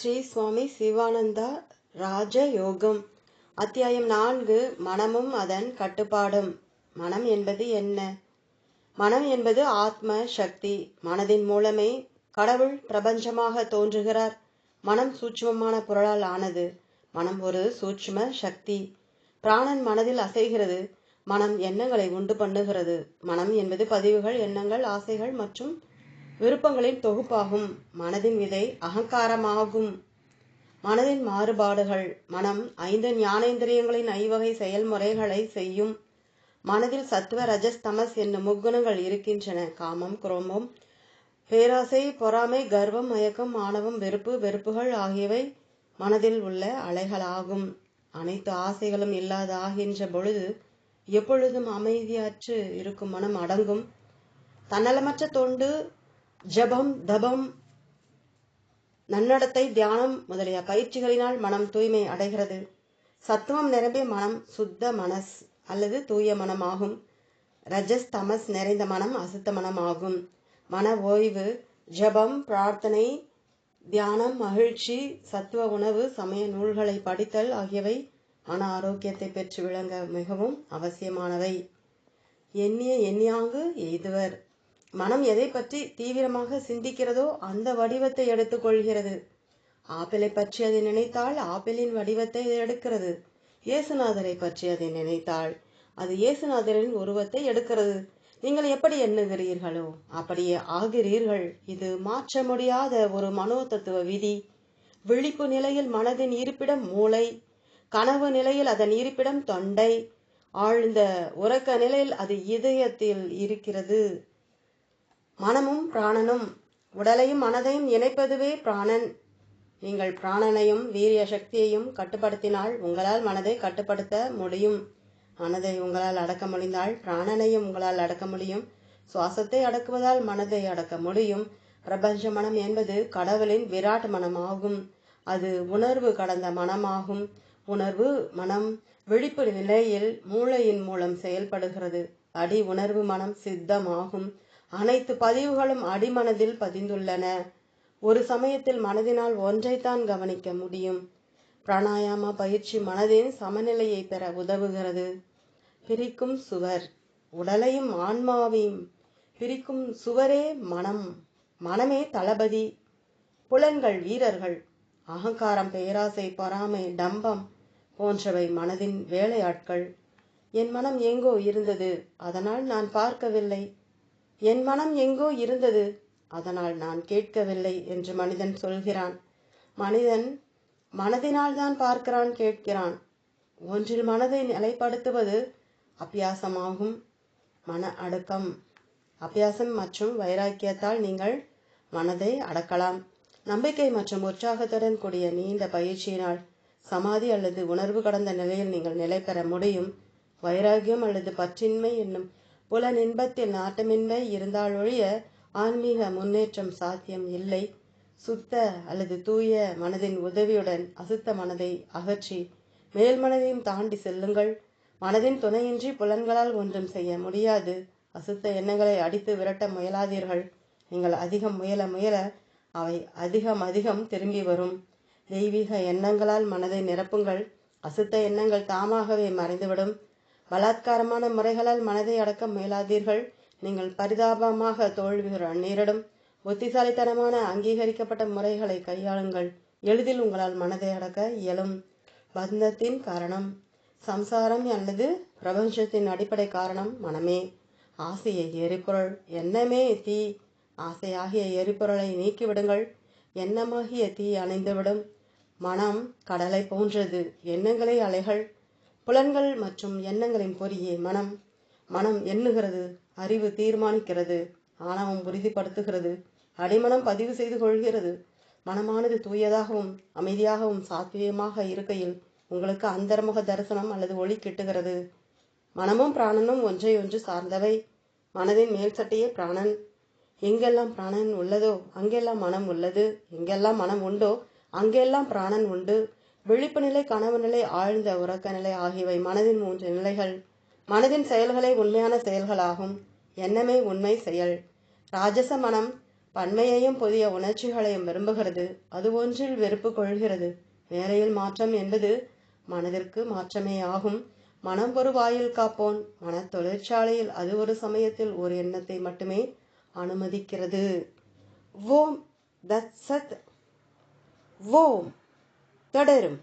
ஸ்ரீ சுவாமி சிவானந்தா ராஜயோகம். அத்தியாயம் நான்கு மனமும் அதன் கட்டுப்பாடும். மனம் என்பது என்ன? மனம் என்பது ஆத்ம சக்தி. மனதின் மூலமே கடவுள் பிரபஞ்சமாக தோன்றுகிறார். மனம் சூட்சமமான பொருளால் ஆனது. மனம் ஒரு சூட்சும சக்தி. பிராணன் மனதில் அசைகிறது. மனம் எண்ணங்களை உண்டு பண்ணுகிறது. மனம் என்பது பதிவுகள் எண்ணங்கள் ஆசைகள் மற்றும் விருப்பங்களின் தொகுப்பாகும். மனதின் விதை அகங்காரமாகும். மனதின் மாறுபாடுகள் மனம் ஐந்து ஞானேந்திரியங்களின் ஐவகை செயல்முறைகளை செய்யும். மனதில் சத்துவ ரஜஸ் தமஸ் என்னும் முக்குணங்கள் இருக்கின்றன. காமம் குரோமம் பேராசை பொறாமை கர்வம் மயக்கம் ஆணவம் வெறுப்பு வெறுப்புகள் ஆகியவை மனதில் உள்ள அலைகளாகும். அனைத்து ஆசைகளும் இல்லாத ஆகின்ற பொழுது எப்பொழுதும் அமைதியாற்று இருக்கும் மனம் அடங்கும். தன்னலமற்ற தொண்டு ஜபம் தபம் நன்னடத்தை தியானம் முதலிய பயிற்சிகளினால் மனம் தூய்மை அடைகிறது. சத்துவம் நிரம்பிய மனம் சுத்த மனஸ் அல்லது தூய மனமாகும். ரஜஸ் தமஸ் நிறைந்த மனம் அசுத்த மனமாகும். மன ஓய்வு ஜபம் பிரார்த்தனை தியானம் மகிழ்ச்சி சத்துவ உணவு சமய நூல்களை படித்தல் ஆகியவை மன ஆரோக்கியத்தை பெற்று விளங்க மிகவும் அவசியமானவை. எண்ணிய எண்ணியாங்கு எய்துவர். மனம் எதை பற்றி தீவிரமாக சிந்திக்கிறதோ அந்த வடிவத்தை எடுத்துக்கொள்கிறது. ஆப்பிளை பற்றி அதை நினைத்தால் ஆப்பிளின் வடிவத்தை எடுக்கிறது. இயேசுநாதரை பற்றி அதை நினைத்தால் அது இயேசுநாதரின் உருவத்தை எடுக்கிறது. நீங்கள் எப்படி எண்ணுகிறீர்களோ அப்படியே ஆகிறீர்கள். இது மாற்ற முடியாத ஒரு மனோ தத்துவ விதி. விழிப்பு நிலையில் மனதின் இருப்பிடம் மூளை கனவு நிலையில் அதன் இருப்பிடம் தொண்டை ஆழ்ந்த உறக்க நிலையில் அது இதயத்தில் இருக்கிறது. மனமும் பிராணனும். உடலையும் மனதையும் இணைப்பதுவே பிராணன். நீங்கள் பிராணனையும் வீரிய சக்தியையும் கட்டுப்படுத்தினால் உங்களால் மனதை கட்டுப்படுத்த முடியும். மனதை உங்களால் அடக்க முடிந்தால் பிராணனையும் உங்களால் அடக்க முடியும். சுவாசத்தை அடக்குவதால் மனதை அடக்க முடியும். பிரபஞ்ச மனம் என்பது கடவுளின் விராட் மனமாகும். அது உணர்வு கடந்த மனமாகும். உணர்வு மனம் விழிப்பு நிலையில் மூளையின் மூலம் செயல்படுகிறது. அடி உணர்வு மனம் சித்தமாகும். அனைத்து பதிவுகளும் அடிமனதில் பதிந்துள்ளன. ஒரு சமயத்தில் மனதினால் ஒன்றைத்தான் கவனிக்க முடியும். பிராணாயாம பயிற்சி மனதின் சமநிலையை பெற உதவுகிறது. பிரிக்கும் சுவர் உடலையும் ஆன்மாவையும் பிரிக்கும் சுவரே மனம். மனமே தளபதி. புலன்கள் வீரர்கள். அகங்காரம் பேராசை பொறாமை டம்பம் போன்றவை மனதின் வேலையாட்கள். என் மனம் எங்கோ இருந்தது. அதனால் நான் பார்க்கவில்லை. என் மனம் எங்கோ இருந்தது. அதனால் நான் கேட்கவில்லை என்று மனிதன் சொல்கிறான். மனிதன் மனதினால் தான் பார்க்கிறான் கேட்கிறான். ஒன்றில் மனதை நிலைப்படுத்துவது அபியாசமாகும். மன அடக்கம் அபியாசம் மற்றும் வைராக்கியத்தால் நீங்கள் மனதை அடக்கலாம். நம்பிக்கை மற்றும் உற்சாகத்துடன் கூடிய நீண்ட பயிற்சியினால் சமாதி அல்லது உணர்வு கடந்த நிலையில் நீங்கள் நிலை பெற முடியும். வைராகியம் அல்லது பற்றின்மை என்னும் புலன் இன்பத்தில் நாட்டமின்மை இருந்தாலொழிய ஆன்மீக முன்னேற்றம் சாத்தியம் இல்லை. சுத்த அல்லது தூய மனதின் உதவியுடன் அசுத்த மனதை அகற்றி மேல் மனதையும் தாண்டி செல்லுங்கள். மனதின் துணையின்றி புலன்களால் ஒன்றும் செய்ய முடியாது. அசுத்த எண்ணங்களை அடித்து விரட்ட முயலாதீர்கள். நீங்கள் அதிகம் முயல முயல அவை அதிகம் அதிகம் திரும்பி வரும். தெய்வீக எண்ணங்களால் மனதை நிரப்புங்கள். அசுத்த எண்ணங்கள் தாமாகவே மறைந்துவிடும். பலாத்காரமான முறைகளால் மனதை அடக்க முயலாதீர்கள். நீங்கள் பரிதாபமாக தோல்விகள் நேரிடும் புத்திசாலித்தனமான அங்கீகரிக்கப்பட்ட முறைகளை கையாளுங்கள். எளிதில் உங்களால் மனதை அடக்க இயலும். பந்தத்தின் காரணம். சம்சாரம் அல்லது பிரபஞ்சத்தின் அடிப்படை காரணம் மனமே. ஆசையை எரிபொருள். எண்ணமே தீ. ஆசையாகிய எரிபொருளை நீக்கிவிடுங்கள். எண்ணமாகிய தீ அணைந்துவிடும். மனம் கடலை போன்றது. எண்ணங்களே அலைகள். புலன்கள் மற்றும் எண்ணங்களின் பொறியே மனம். மனம் எண்ணுகிறது அறிவு தீர்மானிக்கிறது ஆணவம் உறுதிப்படுத்துகிறது அடிமனம் பதிவு செய்து கொள்கிறது. மனமானது தூயதாகவும் அமைதியாகவும் சாத்தியமாக இருக்கையில் உங்களுக்கு அந்தர்முக தரிசனம் அல்லது ஒளி கிட்டுகிறது. மனமும் பிராணனும் ஒன்றை ஒன்று சார்ந்தவை. மனதின் மேல் சட்டையே பிராணன். எங்கெல்லாம் பிராணன் உள்ளதோ அங்கெல்லாம் மனம் உள்ளது. எங்கெல்லாம் மனம் உண்டோ அங்கெல்லாம் பிராணன் உண்டு. விழிப்பு நிலை கனவு நிலை ஆழ்ந்த உறக்க நிலை ஆகியவை மனதின் மூன்று நிலைகள். மனதின் செயல்களே உண்மையான செயல்களாகும். எண்ணமே உண்மை செயல். ராஜச மனம் பன்மையையும் புதிய உணர்ச்சிகளையும் விரும்புகிறது. அது ஒன்றில் வெறுப்பு கொள்கிறது. வேலையில் மாற்றம் என்பது மனதிற்கு மாற்றமே ஆகும். மனம் ஒரு வாயில் காப்போன். மன தொழிற்சாலையில் அது ஒரு சமயத்தில் ஒரு எண்ணத்தை மட்டுமே அனுமதிக்கிறது. ஓம் தத் சத். ஓம். தொடரும்.